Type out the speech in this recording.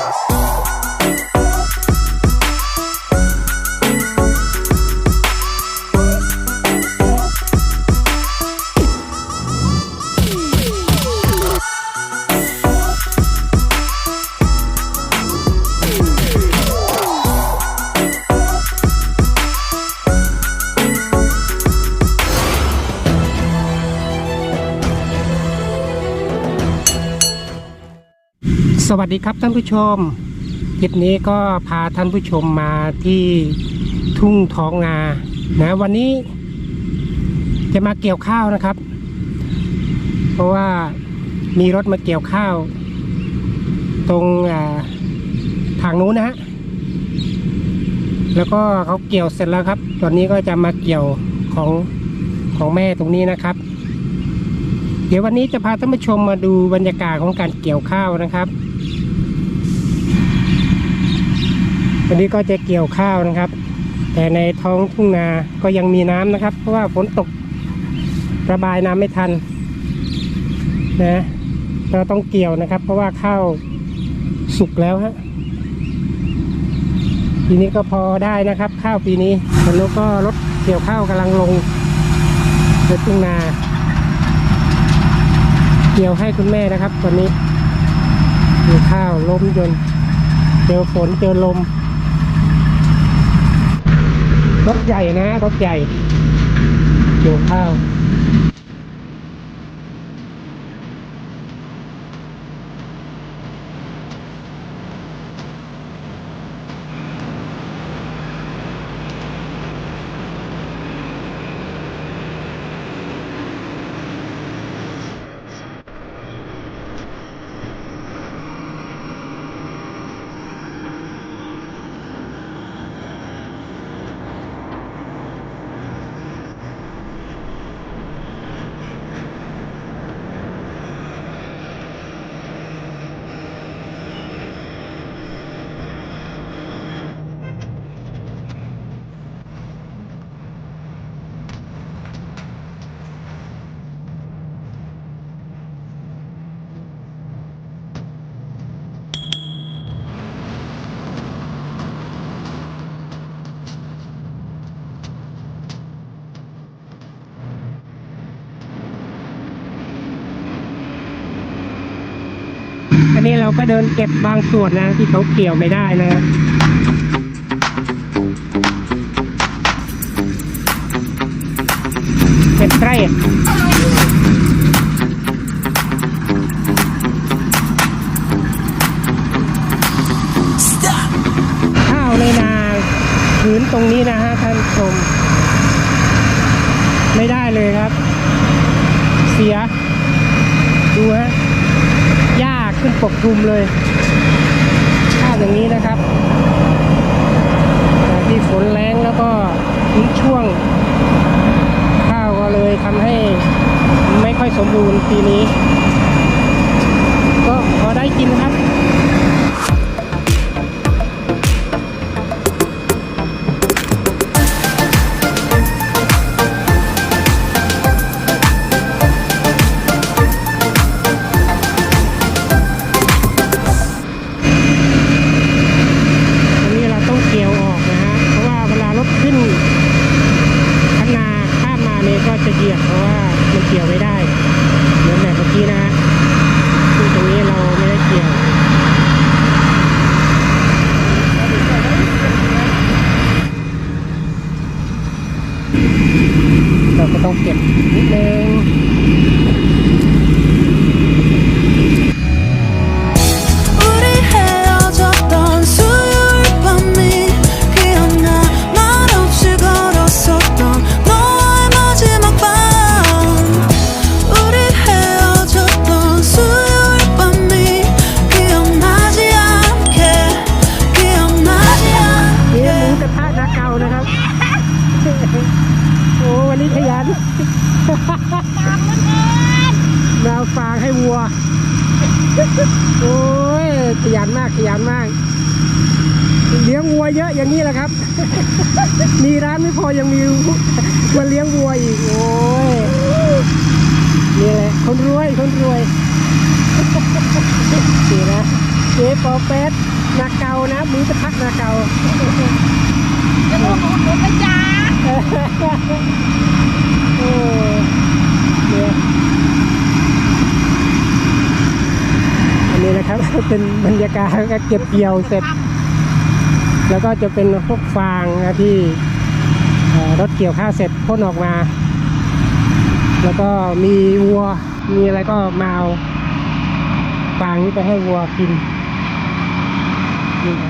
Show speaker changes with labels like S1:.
S1: Bye. สวัสดีครับท่านผู้ชม คลิปนี้ก็พาท่านผู้ชมมาที่ทุ่งท้องนานะวันนี้จะมาเกี่ยวข้าวนะครับ เพราะว่ามีรถมาเกี่ยวข้าว ตรงทางนู้นนะฮะแล้วก็เขาเกี่ยวเสร็จแล้วครับ ตอนนี้ก็จะมาเกี่ยวของของแม่ตรงนี้นะครับเดี๋ยววันนี้จะพาท่านผู้ชมมาดูบรรยากาศของการเกี่ยวข้าวนะครับ วันนี้ก็จะเกี่ยวข้าวนะครับ แต่ในท้องทุ่งนาก็ยังมีน้ำนะครับ เพราะว่าฝนตกระบายน้ำไม่ทันนะเราต้องเกี่ยวนะครับ เพราะว่าข้าวสุกแล้วฮะปีนี้ก็พอได้นะครับ ข้าวปีนี้แล้วก็รถเกี่ยวข้าวกำลังลงในทุ่งนา เกี่ยวให้คุณแม่นะครับตอนนี้มีข้าวล้มจนเจอฝนเจอลม รถใหญ่นะรถใหญ่โยนข้าว นนี้เราก็เดินเก็บบางส่วนนะ ที่เขาเกี่ยวไม่ได้นะเก็บไร่ข้าวในนาพื้นตรงนี้นะฮะท่านชม ไม่ได้เลยครับ เสีย ดูฮะ ขึ้นปกคลุมเลยภาพอย่างนี้นะครับที่ฝนแรงแล้วก็ทิ้งช่วง ข้าวก็เลยทำให้ไม่ค่อยสมบูรณ์ปีนี้ เกี่ยก็จะเหยียบเพราะว่ามันเกี่ยวไม่ได้เหมือนแบบเมื่อกี้นะฮะซึ่งตรงนี้เราไม่ได้เกี่ยวเราก็ต้องเก็บนิดนึง อ้วันนี้ขยันดาวฟางให้วัว โอ้ยขยันมากขยันมาก เลี้ยงวัวเยอะอย่างนี้แหละครับ มีร้านไม่พอยังมีมาเลี้ยงวัวอีก โอ้ยนี่แหละคนรวยคนรวยนี่นะเจ๊ปอเป็ดนาเกานะหมูกระทะนาเกา
S2: จะบอกหนูหนูไปจ้า
S1: โอ้เนี่ยอันนี้นะครับ เป็นบรรยากาศก็เก็บเกี่ยวเสร็จ แล้วก็จะเป็นพวกฟางนะที่รถเกี่ยวข้าวเสร็จพ่นออกมา แล้วก็มีวัว มีอะไรก็มาเอาฟางนี้ไปให้วัวกินนี่ครับ